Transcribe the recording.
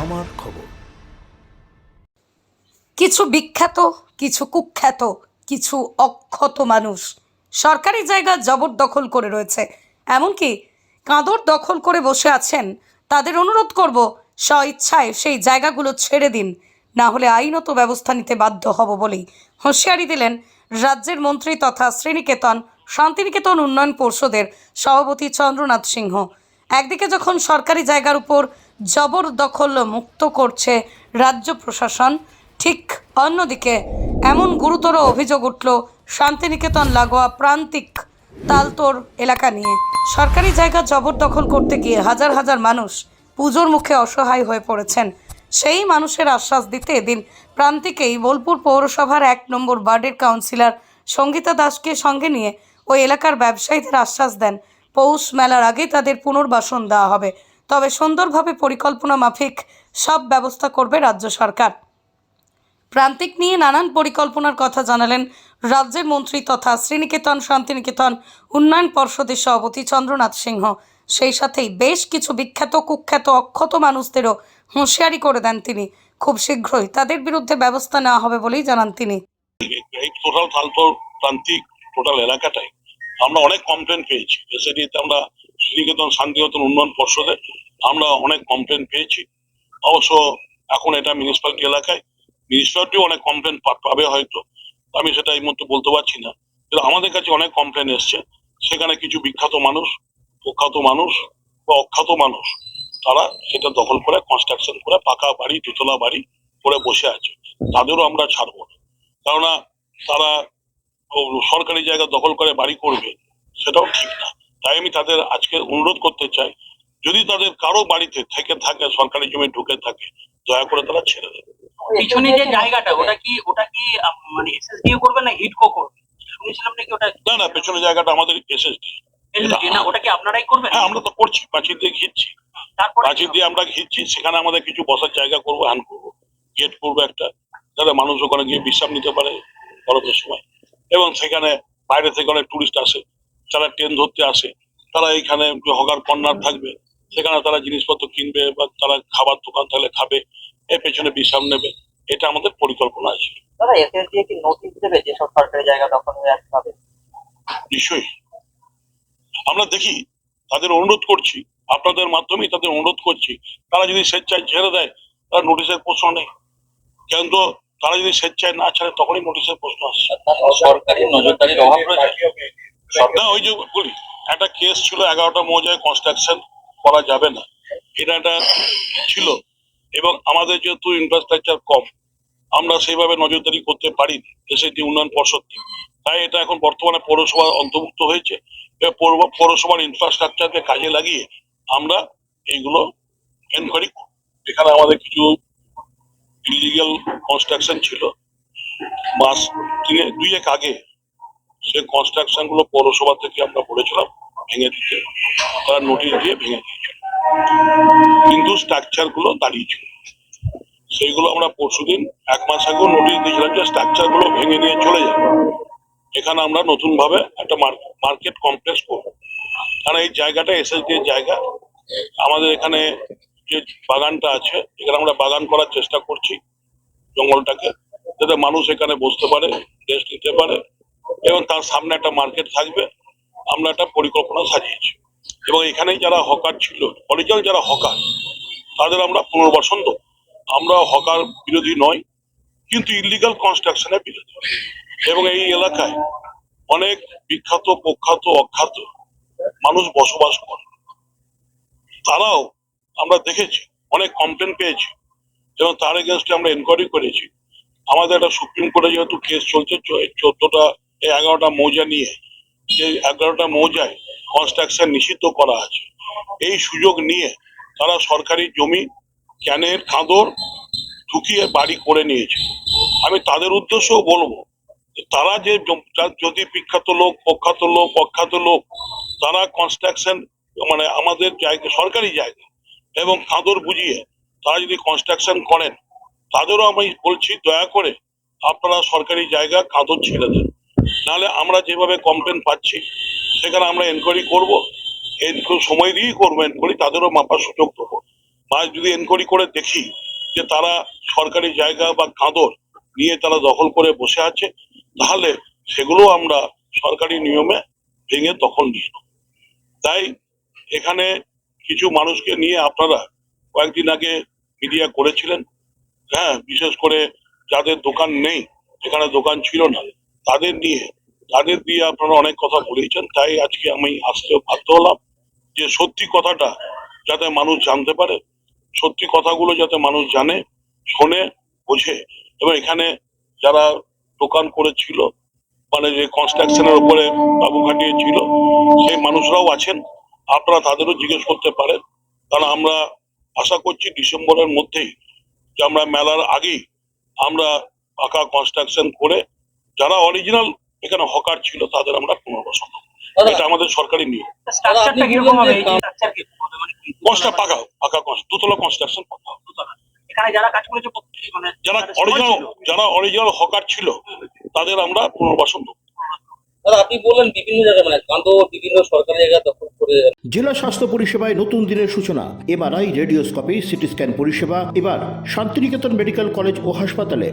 আমার খবর। কিছু বিখ্যাত, কিছু কুখ্যাত, কিছু অক্ষত মানুষ সরকারি জায়গা জবরদখল করে রয়েছে। এমনকি কাঁদর দখল করে বসে আছেন, তাদের অনুরোধ করব স্ব ইচ্ছায় সেই জায়গাগুলো ছেড়ে দিন, না হলে আইনত ব্যবস্থা নিতে বাধ্য হব বলেই হুঁশিয়ারি দিলেন রাজ্যের মন্ত্রী তথা শ্রীনিকেতন, শান্তিনিকেতন উন্নয়ন পর্ষদের সভাপতি চন্দ্রনাথ সিংহ। একদিকে যখন সরকারি জায়গার উপর জবরদখল মুক্ত করছে রাজ্য প্রশাসন। ঠিক অন্যদিকে এমন গুরুতর অভিযোগ উঠল শান্তিনিকেতন লাগোয়া প্রান্তিক তালতোর এলাকা নিয়ে। সরকারি জায়গা জবরদখল করতে গিয়ে হাজার হাজার মানুষ পুজোর মুখে অসহায় হয়ে পড়েছেন। সেই মানুষের আশ্বাস দিতে এদিন প্রান্তিকেই বোলপুর পৌরসভার এক নম্বর ওয়ার্ডের কাউন্সিলর সঙ্গীতা দাসকে সঙ্গে নিয়ে ওই এলাকার ব্যবসায়ীদের আশ্বাস দেন। পৌষ মেলার আগে তাদের পুনর্বাসন দেওয়া হবে। তবে সুন্দরভাবে পরিকল্পনা মাফিক সব ব্যবস্থা করবে রাজ্য সরকার। প্রান্তিক নিয়ে নানান পরিকল্পনার কথা জানালেন রাজ্যের মন্ত্রী তথা শ্রীনিকেতন, শান্তিনিকেতন, উন্নয়ন পর্ষদের সভাপতি চন্দ্রনাথ সিংহ। সেই সাথেই বেশ কিছু বিখ্যাত, কুখ্যাত, অক্ষত মানুষদেরও হুঁশিয়ারি করে দেন তিনি। খুব শীঘ্রই তাদের বিরুদ্ধে ব্যবস্থা নেওয়া হবে বলেই জানান তিনি। টোটাল প্রান্তিক টোটাল আমরা অনেক কমপ্লেন পেয়েছি। আমরা শ্রীনিকেতন শান্তিনিকেতন উন্নয়ন পর্ষদে আমরা অনেক কমপ্লেন পেয়েছি। অবশ্য এখন এটা মিউনিসিপালিটি এলাকায় মিউনিসিপালিটিও অনেক কমপ্লেন পাবে হয়তো। আমি সেটা এই মুহূর্তে বলতে পারছি না। কিন্তু আমাদের কাছে অনেক কমপ্লেন এসছে। সেখানে কিছু বিখ্যাত মানুষ, প্রখ্যাত মানুষ বা অখ্যাত মানুষ, তারা সেটা দখল করে কনস্ট্রাকশন করে, পাকা বাড়ি, দুতলা বাড়ি করে বসে আছে। তাদেরও আমরা ছাড়বো না। কেননা তারা সরকারি জায়গা দখল করে বাড়ি করবে, সেটাও ঠিক না। তাই আমি তাদের আজকে অনুরোধ করতে চাই যদি তাদের কারও বাড়িতে থেকে থাকে সরকারি জমি ঢুকে থাকে দয়া করে তারা ছেড়ে দেবে পিছনে যে জায়গাটা ওটা কি ওটা কি মানে এসএসডিও করবে না হিটকো করবে? শুনেছিলাম নাকি ওটা না না পেছনে জায়গাটা আমাদের এসএসডি না ওটা কি আপনারাই করবেন? হ্যাঁ আমরা তো করছি পাঁচিল দিয়ে ঘিরছি। তারপরে পাঁচিল দিয়ে আমরা ঘিরছি সেখানে আমাদের কিছু বসার জায়গা করব হ্যান করব গেট করব একটা। যাতে মানুষ ওখানে গিয়ে বিশ্রাম নিতে পারে খরচের সময়। এবং সেখানে বাইরে থেকে অনেক টুরিস্ট আসে। যারা ট্রেন ধরতে আসে তারা এইখানে হকার কর্নার থাকবে। সেখানে তারা জিনিসপত্র কিনবে বা তারা খাবার দোকান থাকলে খাবে এর পেছনে বিশ্রাম নেবে। এটা আমাদের পরিকল্পনা আছে। দাদা এসএসডি কি নোটিশ দেবে যেসব সরকারি জায়গা দখল হয়ে আছে নিশ্চয়ই। আমরা দেখি তাদের অনুরোধ করছি আপনাদের মাধ্যমেই তাদের অনুরোধ করছি। তারা যদি স্বেচ্ছায় ছেড়ে দেয় তার নোটিশের প্রশ্ন নেই। কিন্তু তারা যদি স্বেচ্ছায় না ছাড়ে তখনই নোটিশের প্রশ্ন আসছে সরকারি নজরদারির অভাব রয়েছে। না, ওই যে বলি, একটা কেস ছিল এগারোটা মৌজায় কনস্ট্রাকশন করা যাবে না। এটা একটা ছিল। এবং আমাদের যেহেতু ইনফ্রাস্ট্রাকচার কম, আমরা সেইভাবে নজরদারি করতে পারি এসএসডি উন্নয়ন পর্ষদ তাই এটা এখন বর্তমানে পৌরসভার অন্তর্ভুক্ত হয়েছে। পৌরসভার ইনফ্রাস্ট্রাকচারকে কাজে লাগিয়ে আমরা এইগুলো এনকোয়ারি এখানে আমাদের কিছু ইলিগাল কনস্ট্রাকশন ছিল। মাস দুই এক আগে সে কনস্ট্রাকশনগুলো পৌরসভা থেকে আমরা বলেছিলাম ভেঙে দিতে তারা নোটিশ দিয়ে ভেঙে দিয়েছিল কিন্তু স্ট্রাকচারগুলো দাঁড়িয়েছিল সেইগুলো আমরা পরশুদিন, এক মাস আগেও নোটিশ দিয়েছিলাম যে স্ট্রাকচারগুলো ভেঙে নিয়ে চলে যাবে। এখানে আমরা নতুন ভাবে একটা মার্কেট কমপ্লেক্স করব। কারণ এই জায়গাটা এসএসডি এর জায়গা। আমাদের এখানে যে বাগানটা আছে, এখানে আমরা বাগান করার চেষ্টা করছি জঙ্গলটাকে, যাতে মানুষ এখানে বসতে পারে রেস্ট নিতে পারে। এবং তার সামনে একটা মার্কেট থাকবে। আমরা একটা পরিকল্পনা সাজিয়েছি। এবং এখানে যারা হকার ছিল অরিজিনাল যারা হকার তাদের আমরা পুনর্বাসন দেবো। আমরা হকার বিরোধী নয় কিন্তু ইলিগাল কনস্ট্রাকশনের বিরোধী। এবং এই এলাকায় অনেক বিখ্যাত, প্রখ্যাত, অখ্যাত মানুষ বসবাস করে। তারাও আমরা দেখেছি, অনেক কমপ্লেন পেয়েছি। এবং তার এগেনস্টে আমরা এনকোয়ারি করেছি। আমাদের একটা সুপ্রিম কোর্টে যেহেতু কেস চলছে চোদ্দটা এই এগারোটা মৌজা নিয়ে যে এগারোটা মৌজায় কনস্ট্রাকশন নিষিদ্ধ করা আছে। এই সুযোগ নিয়ে তারা সরকারি জমি, ক্যানের কাঁদর ঢুকিয়ে বাড়ি করে নিয়েছে। আমি তাদের উদ্দেশ্যও বলব, তারা যে যদি বিখ্যাত লোক, প্রখ্যাত লোক, অখ্যাত লোক, তারা কনস্ট্রাকশন মানে আমাদের জায়গা, সরকারি জায়গা, এবং কাঁদর বুঝিয়ে তারা যদি কনস্ট্রাকশন করেন, তাদেরও আমি বলছি, দয়া করে আপনারা সরকারি জায়গা কাঁদর ছেড়ে দেন। নাহলে আমরা যেভাবে কমপ্লেন পাচ্ছি, সেখানে আমরা এনকোয়ারি করব। এনকো- সময় দিয়েই করব এনকোয়ারি তাদেরও মাপার সুযোগ দেবো। বা যদি এনকোয়ারি করে দেখি যে তারা সরকারি জায়গা বা কাঁদর নিয়ে তারা দখল করে বসে আছে, তাহলে সেগুলো আমরা সরকারি নিয়মে ভেঙে দখল নিয়ে তাই এখানে কিছু মানুষকে নিয়ে আপনারা কয়েকদিন আগে মিডিয়া করেছিলেন। হ্যাঁ বিশেষ করে যাদের দোকান নেই, যেখানে দোকান ছিল না তাদের নিয়ে, তাদের দিয়ে আপনারা অনেক কথা বলেছেন, তাই আজকে আমি আসতে বাধ্য হলাম যে সত্যি কথাটা যাতে মানুষ জানতে পারে, সত্যি কথাগুলো যাতে মানুষ জানে, শোনে, বোঝে। এবং এখানে যারা দোকান করেছিল মানে যে কনস্ট্রাকশনের উপরে বাবু খাটিয়ে ছিল সেই মানুষরাও আছেন। আপনারা তাদেরও জিজ্ঞেস করতে পারেন। কারণ আমরা আশা করছি ডিসেম্বরের মধ্যেই যে আমরা মেলার আগেই আমরা পাকা কনস্ট্রাকশন করে যারা অরিজিনাল এখানে হকার ছিল তাদের আমরা পুনর্বাসন এটা আমাদের সরকারি নিয়ম? মানে পাকা পাকা দুতলা কনস্ট্রাকশন পাকা যারা কাজ করেছে প্রত্যেক- মানে যারা অরিজিনাল যারা অরিজিনাল হকার ছিল তাদের আমরা পুনর্বাসন দেবো আপনি বললেন বিভিন্ন জায়গায় মানে বিভিন্ন সরকারি জায়গা দখল করে জেলা স্বাস্থ্য পরিষেবায় নতুন দিনের সূচনা। এমআরআই রেডিওস্কোপি সিটি স্ক্যান পরিষেবা। এবার শান্তিনিকেতন মেডিকেল কলেজ ও হাসপাতালে